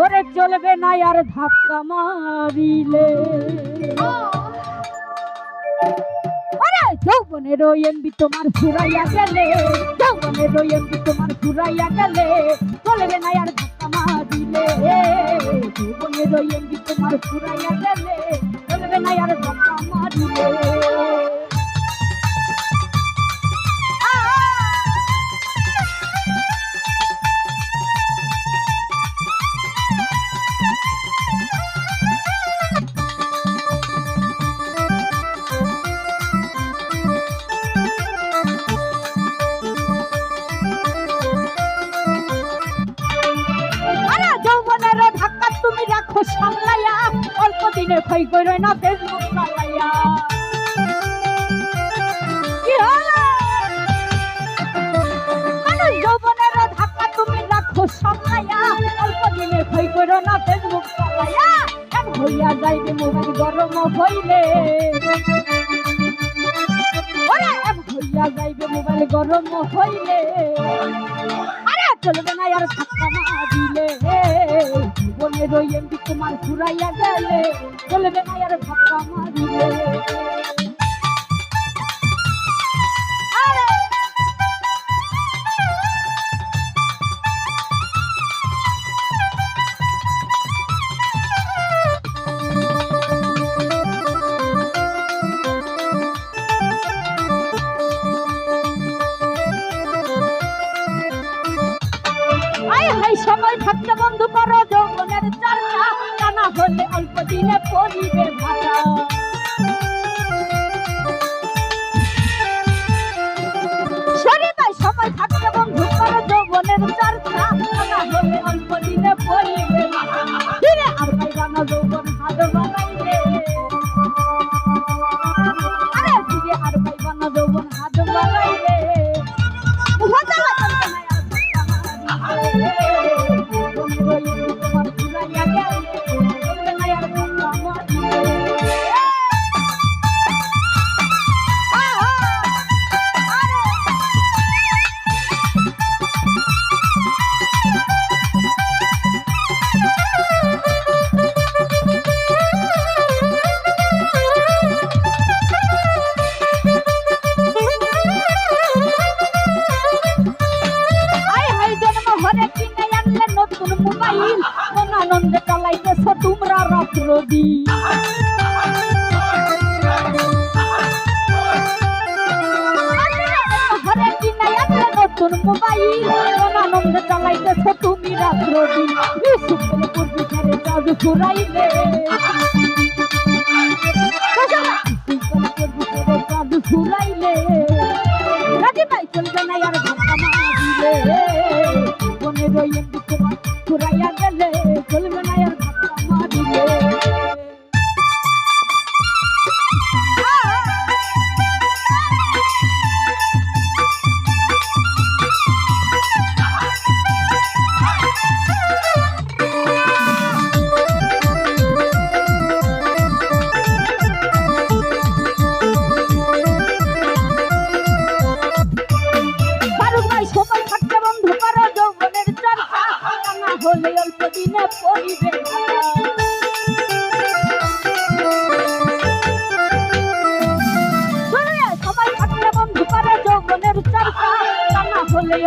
ওরে চলবে না আর ধাক্কা মারিলে। যৌবনের এমবি তোমার ফুরাইয়া গেলে যৌবনের এমবি তোমার ফুরাইয়া গেলে, চলবে না আর ধাক্কা মারিলে। যৌবনের এমবি তোমার ফুরাইয়া গেলে, চলবে না আর ধাক্কা মারিলে। দিনে ক্ষয় করো না ফেসবুক চালাইয়া কি হলো? আরে যৌবনের ধাক্কা তুমি রাখো সামলাইয়া, অল্প দিনে ক্ষয় করো না ফেসবুক চালাইয়া এম হইয়া যাইবে মোবাইল গরম হইলে। ওরে এম হইয়া যাইবে মোবাইল গরম হইলে। চলবে না আর ধাক্কা মারিলে জীবনে রই এমপি তোমার ঘুরাইয়া গেলে। চলবে না আর ধাক্কা মারিলে থাকতে বন্ধু করো যৌবনের চর্চা তা না হলে অল্প দিনে পরিবে ভাষা সময় থাকতে বন্ধু করো যৌবনের চর্চা তা না হলে অল্প দিনে পরিবে ভাষা আর যৌবন হাত চালাইতেছ তোমরা রাত্র দিন নতুন মোবাইল। আনন্দে চালাইতেছ তুমি রাত্র দিন সুখের পূর্বি ছেড়ে চাঁদ ফুরাইলে চাঁদ ফুরাইলে রাজি ভাই চলবে না আর ধাক্কা মারিলে। মনে রইয়েন